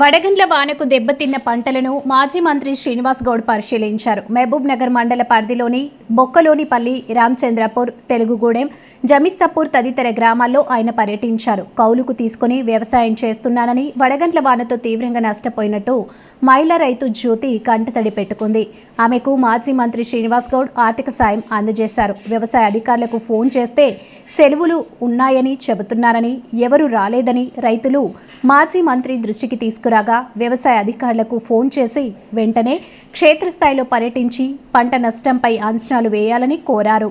వడగండ్ల వానకు దెబ్బతిన్న పంటలను మాజీ మంత్రి శ్రీనివాస్ గౌడ్ పరిశీలించారు. మహబూబ్ నగర్ మండల పరిధిలోని బొక్కలోనిపల్లి రామచంద్రపూర్ తెలుగుగూడెం జమిస్తాపూర్ తదితర గ్రామాల్లో ఆయన పర్యటించారు. కౌలుకు తీసుకుని వ్యవసాయం చేస్తున్నానని వడగండ్ల వానతో తీవ్రంగా నష్టపోయినట్టు మహిళా రైతు జ్యోతి కంటతడి పెట్టుకుంది. ఆమెకు మాజీ మంత్రి శ్రీనివాస్ గౌడ్ ఆర్థిక సాయం అందజేశారు. వ్యవసాయ అధికారులకు ఫోన్ చేస్తే సెలవులు ఉన్నాయని చెబుతున్నారని ఎవరు రాలేదని రైతులు మాజీ మంత్రి దృష్టికి తీసుకురాగా వ్యవసాయ అధికారులకు ఫోన్ చేసి వెంటనే క్షేత్రస్థాయిలో పర్యటించి పంట నష్టంపై అంచనాలు వేయాలని కోరారు.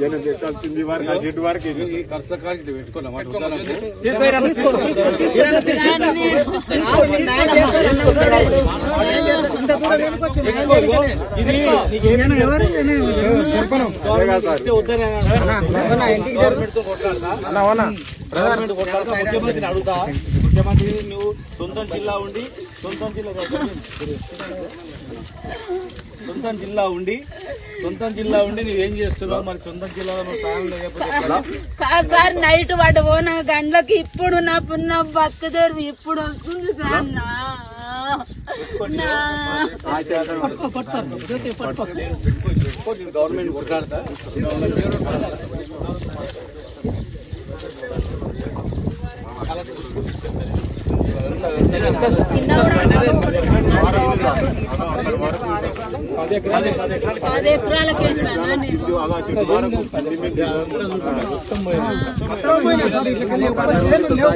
జనం చేసాల్సింది వారికి ఆ చెట్టు వారికి. సార్. ముఖ్యమంత్రిని అడుగుతా. ముఖ్యమంత్రి నువ్వు సొంతం జిల్లా ఉండి సొంతం జిల్లా సొంతం జిల్లా. ఉండి సొంతం జిల్లా ఉండి నువ్వేం చేస్తున్నావు? మరి సొంతం జిల్లాలో సాయం సార్ నైట్ వాడు పోన గంటలకి ఇప్పుడు నా పున్న బతుకుదేరు ఇప్పుడు వస్తుంది సార్. గవర్నమెంట్ కొట్లాడతా. పది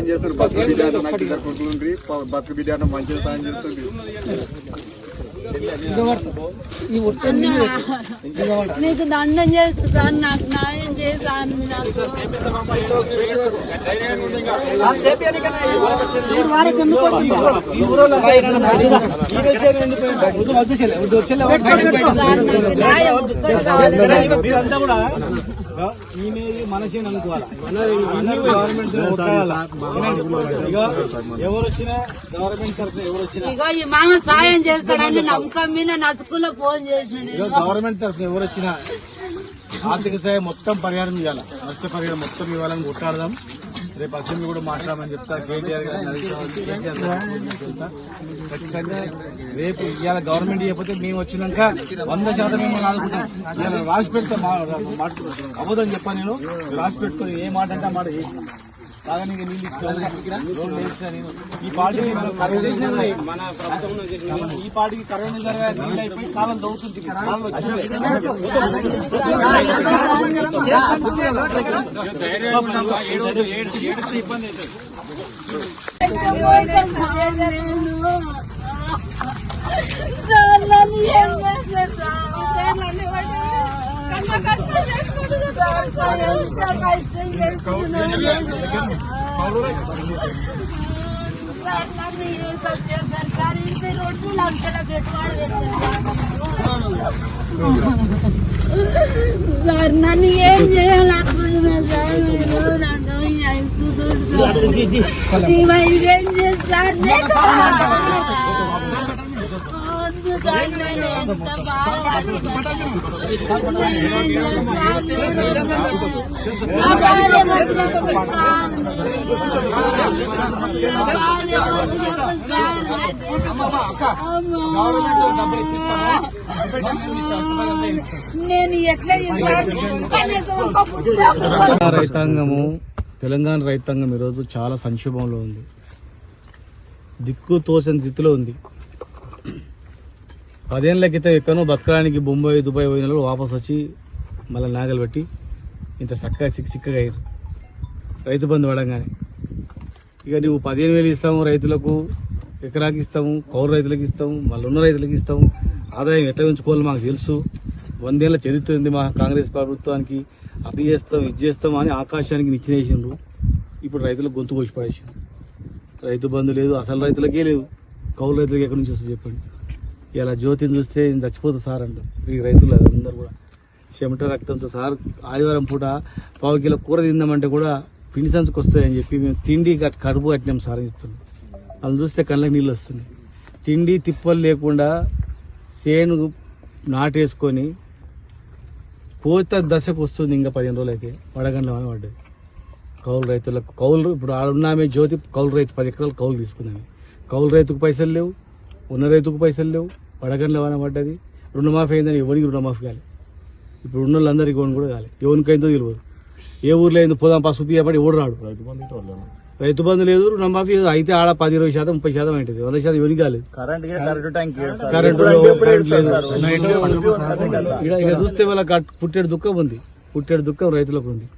చేస్తారు బతుకు బిడ్డ మంచిగా సాయం చేస్తుంది నీకు దండం చేస్తా సార్ నాకు న్యాయం ఈమె మనసే అనుకోవాలి గవర్నమెంట్ ఎవరు వచ్చినా గవర్నమెంట్ తరఫున ఎవరు వచ్చినా ఈ మామ సాయం చేస్తాడని నమ్మకం మీద నచ్చుకున్న ఫోన్ చేసిండు గవర్నమెంట్ తరఫున ఎవరు వచ్చినా ఆర్థిక సాయం మొత్తం పరిహారం ఇవ్వాలి? నష్ట పరిహారం మొత్తం ఇవ్వాలని కొట్టాడదాం రేపు అసెంబ్లీ కూడా మాట్లాడమని చెప్తా కేటీఆర్ ఖచ్చితంగా రేపు ఇవాళ గవర్నమెంట్ ఇవ్వకపోతే మేము వచ్చినాక వంద శాతం మేము ఆదుకుంటాం ఇవాళ రాసి పెడితే మా అబద్ధం చెప్పాను నేను. రాసి పెట్టుకుని ఏ మాట అంటే ఆ మాట చేసిన తాగని నీళ్ళు ఇచ్చాను రోడ్లు వేసినా నేను ఈ పార్టీకి మన కరోనా మన ప్రభుత్వం ఈ పార్టీకి కరోనా జరగా నీళ్ళు అయిపోయి కాలం దవ్వుతుంది కాలం ఇబ్బంది అవుతుంది సార్ నన్ను ఏం చేస్తారు సార్ కన్నా కష్టం చేసుకుంటున్నారు సార్ ఎంత కష్టం చేసుకుంటున్నారు సార్ నన్ను ఏం కష్టం సార్ సార్ రైతాంగము తెలంగాణ రైతాంగం ఈరోజు చాలా సంక్షోభంలో ఉంది. దిక్కు తోచని స్థితిలో ఉంది. పదేళ్ళ క్రితం ఎక్కడో బతకడానికి బొంబాయి దుబాయ్ పోయిన వాళ్ళు వాపస్ వచ్చి మళ్ళీ నాగలు పెట్టి ఇంత చక్కగా సిక్ సిక్కగా అయ్యారు. రైతు బంధు పడంగానే. ఇక నువ్వు పదిహేను వేలు ఇస్తాము రైతులకు ఎకరాకి ఇస్తాము కౌలు రైతులకు ఇస్తాము మళ్ళీ ఉన్న రైతులకు ఇస్తాము ఆదాయం ఎట్లా ఉంచుకోవాలో మాకు తెలుసు. వందేళ్ళ చరిత్ర ఉంది మా కాంగ్రెస్ ప్రభుత్వానికి. అది చేస్తాం ఇది చేస్తాం అని ఆకాశానికి నిచ్చినేసిండ్రు. ఇప్పుడు రైతులకు గొంతు కోసి పడేసిండ్రు. రైతు బంధు లేదు అసలు రైతులకే లేదు. కౌలు రైతులకు ఎక్కడి నుంచి వస్తుంది చెప్పండి? ఇలా జ్యోతిని చూస్తే నేను చచ్చిపోతా సార్ అంటారు. ఈ రైతులు అందరూ కూడా. చెమట రక్తంతో సార్ ఆదివారం పూట పావు కిలో కూర తిందామంటే కూడా పిండి సంచుకు వస్తాయని చెప్పి మేము తిండి కడుపు కట్టినాం సార్ అని చెప్తున్నాం. అది చూస్తే కళ్ళకి నీళ్ళు వస్తున్నాయి. తిండి తిప్పలు లేకుండా చేను నాటేసుకొని కోత దశకు వస్తుంది ఇంకా పదిహేను రోజులు అయితే. వడగండ్ల పడ్డది. కౌలు రైతులకు కౌలు ఇప్పుడు ఆడున్నామే జ్యోతి కౌలు రైతు పది ఎకరాలు కౌలు తీసుకున్నాము. కౌలు రైతుకు పైసలు లేవు. ఉన్న రైతుకు పైసలు లేవు వడగండ్ల వాన పడ్డది రుణమాఫీ అయిందని ఎవరికి రుణమాఫీ కాలే. ఇప్పుడు ఉన్న వాళ్ళందరికీ ఎవరిని కూడా కాలే. ఎవరికైందో తెలియదు. ఏ ఊర్లో అయిందో పోదాం పసుపు ఇవ్వబడి ఎవడు రాడు? రైతు బంధు లేదు రుణమాఫీ అయితే ఆడ పది ఇరవై శాతం ముప్పై శాతం ఏంటిది వంద శాతం ఎవరికి కాలేదు? Current current tank current current లేదు. ఇక్కడ ఇక్కడ చూస్తే వాళ్ళకి అట్- పుట్టేడు దుఃఖం ఉంది. పుట్టేడు దుఃఖం రైతులకు ఉంది.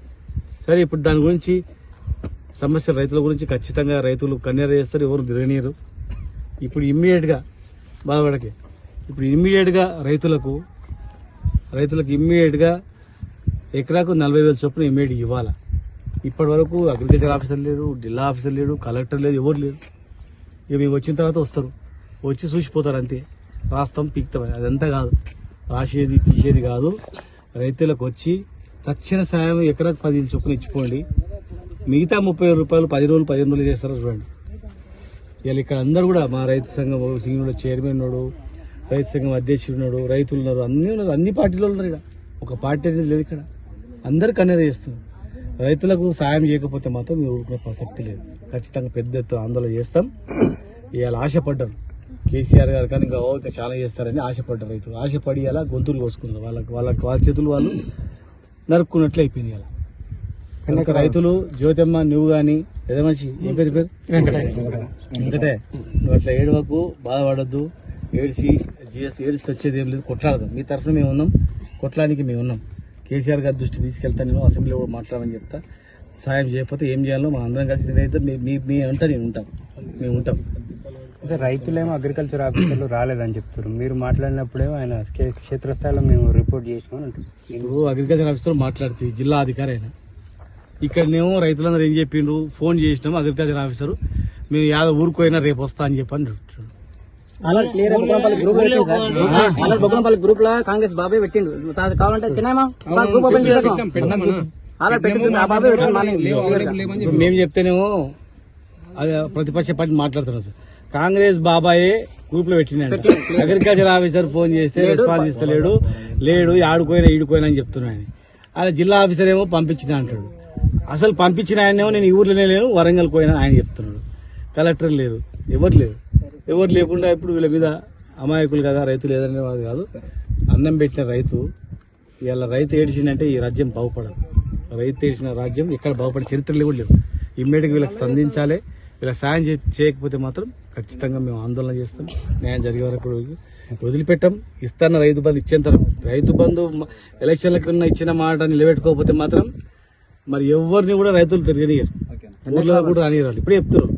సరే ఇప్పుడు దాని గురించి సమస్య రైతుల గురించి ఖచ్చితంగా రైతులు కన్నెర చేస్తారు ఎవరు తిరగనీయరు. ఇప్పుడు ఇమ్మీడియట్గా బాధపడకి ఇప్పుడు ఇమ్మీడియట్గా రైతులకు రైతులకు ఇమ్మీడియట్గా ఎకరాకు నలభై వేల చొప్పున ఇమ్మీడియట్ ఇవ్వాలి? ఇప్పటి వరకు అగ్రికల్చర్ ఆఫీసర్ లేడు జిల్లా ఆఫీసర్ లేడు కలెక్టర్ లేదు ఎవరు లేరు. ఇక మేము వచ్చిన తర్వాత వస్తారు. వచ్చి చూసిపోతారు అంతే. రాస్తాం పీక్తాం. అదంతా కాదు. రాసేది తీసేది కాదు. రైతులకు వచ్చి తక్షణ సాయం ఎకరాకు పదిహేను చొప్పున ఇచ్చిపోండి మిగతా ముప్పై రూపాయలు పది రోజులు పదిహేను రోజులు చేస్తారో చూడండి. ఇవాళ ఇక్కడ అందరు కూడా మా రైతు సంఘం సింగుడు చైర్మన్ ఉన్నాడు రైతు సంఘం అధ్యక్షుడు ఉన్నాడు రైతులు ఉన్నారు అన్నీ ఉన్నారు అన్ని పార్టీలు ఉన్నారు ఇక్కడ. ఒక పార్టీ అనేది లేదు ఇక్కడ. అందరు కన్నెర చేస్తున్నారు రైతులకు సాయం చేయకపోతే మాత్రం మేము ఊరుకునే ప్రసక్తి లేదు. ఖచ్చితంగా పెద్ద ఎత్తున ఆందోళన చేస్తాం. ఇవాళ ఆశపడ్డారు. కేసీఆర్ గారు కానీ ఇంకా ఇంకా చాలా చేస్తారని ఆశపడ్డారు రైతులు. ఆశపడి ఇలా గొంతులు కోసుకున్నారు వాళ్ళకి వాళ్ళకి వాళ్ళ చేతులు వాళ్ళు నరుక్కున్నట్లు అయిపోయింది ఇలా రైతులు జ్యోతమ్మ నువ్వు కానీ పెద్ద మనిషి ఏం పేరు పేరు? వెంకటే నువ్వు అట్లా ఏడవకు బాధపడద్దు. ఏడిసి జిఎస్ ఏడిసి వచ్చేది ఏం లేదు కొట్లాడదాం. మీ తరఫున మేము ఉన్నాం కొట్లాడానికి మేము ఉన్నాం. కేసీఆర్ గారి దృష్టి తీసుకెళ్తా నేను అసెంబ్లీలో కూడా మాట్లాడమని చెప్తా. సాయం చేయకపోతే ఏం చేయాలో మనం అందరం కలిసి నేనైతే మీ మీ మీ అంతా నేను ఉంటాం. మేము ఉంటాం. అంటే రైతులేమో అగ్రికల్చర్ ఆఫీసర్లు రాలేదని చెప్తారు మీరు మాట్లాడినప్పుడేమో ఆయన క్షే- క్షేత్రస్థాయిలో మేము రిపోర్ట్ అంటున్నారు. ఇప్పుడు అగ్రికల్చర్ ఆఫీసర్ మాట్లాడితే జిల్లా అధికారి అయినా ఇక్కడనేమో రైతులందరూ ఏం చెప్పిండ్రు? ఫోన్ చేసినాము అగ్రికల్చర్ ఆఫీసర్. మేము యాదో ఊరుకోయినా రేపు వస్తా అని చెప్పని గ్రూప్లో కాంగ్రెస్ బాబాయ్ పెట్టిండు. కావాలంటే గ్రూప్ ఓపెన్ ఇప్పుడు మేము చెప్తేనేమో అది ప్రతిపక్ష పార్టీ మాట్లాడుతున్నాం సార్. కాంగ్రెస్ బాబాయే గ్రూప్లో పెట్టినాడు అగ్రికల్చర్ ఆఫీసర్ ఫోన్ చేస్తే రెస్పాన్స్ ఇస్తలేడు లేడు. ఆడుకోయినా ఈడుకోయినా అని చెప్తున్నాడు అలా జిల్లా ఆఫీసర్ ఏమో పంపించిన అంటాడు. అసలు పంపించిన ఆయనేమో నేను ఈ ఊర్లోనే లేను వరంగల్ పోయినా ఆయన చెప్తున్నాడు. కలెక్టర్ లేదు ఎవరు లేరు. ఎవరు లేకుండా ఇప్పుడు వీళ్ళ మీద అమాయకులు కదా రైతులు ఏదనే వాడు కాదు. అన్నం పెట్టిన రైతు ఇవాళ రైతు ఏడిచిందంటే ఈ రాజ్యం బాగుపడదు. రైతు ఏడిచిన రాజ్యం ఎక్కడ బాగుపడే చరిత్రలు కూడా లేవు. ఇమ్మీడియట్గా వీళ్ళకి స్పందించాలి. వీళ్ళకి సాయం చేయకపోతే మాత్రం ఖచ్చితంగా మేము ఆందోళన చేస్తాం. న్యాయం జరిగే వరకు వదిలిపెట్టాం. ఇస్తాన్న రైతు బంధు ఇచ్చేంత రైతు బంధు ఎలక్షన్లకు ఉన్న ఇచ్చిన మాట నిలబెట్టుకోకపోతే మాత్రం మరి ఎవరిని కూడా రైతులు తిరగనియరు ఊర్లో కూడా రానియరు ఇప్పుడే చెప్తున్నారు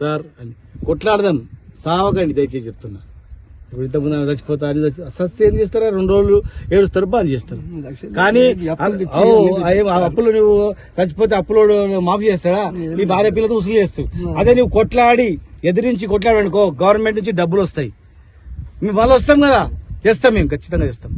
సార్ అని. కొట్లాడదాం. సావకండి దయచేసి చెప్తున్నా. ఇప్పుడు ఇంతకుముందు చచ్చిపోతా అని సస్తే ఏం చేస్తారా? రెండు రోజులు ఏడుస్తారు బాగా చేస్తారు. కానీ అప్పులు నువ్వు చచ్చిపోతే అప్పులో మాఫీ చేస్తాడా? నీ భార్య పిల్లతో ఉసులు చేస్తావు అదే నువ్వు కొట్లాడి ఎదిరించి కొట్లాడనుకో గవర్నమెంట్ నుంచి డబ్బులు వస్తాయి. మేము మళ్ళీ వస్తాం కదా. చేస్తాం మేము ఖచ్చితంగా చేస్తాం.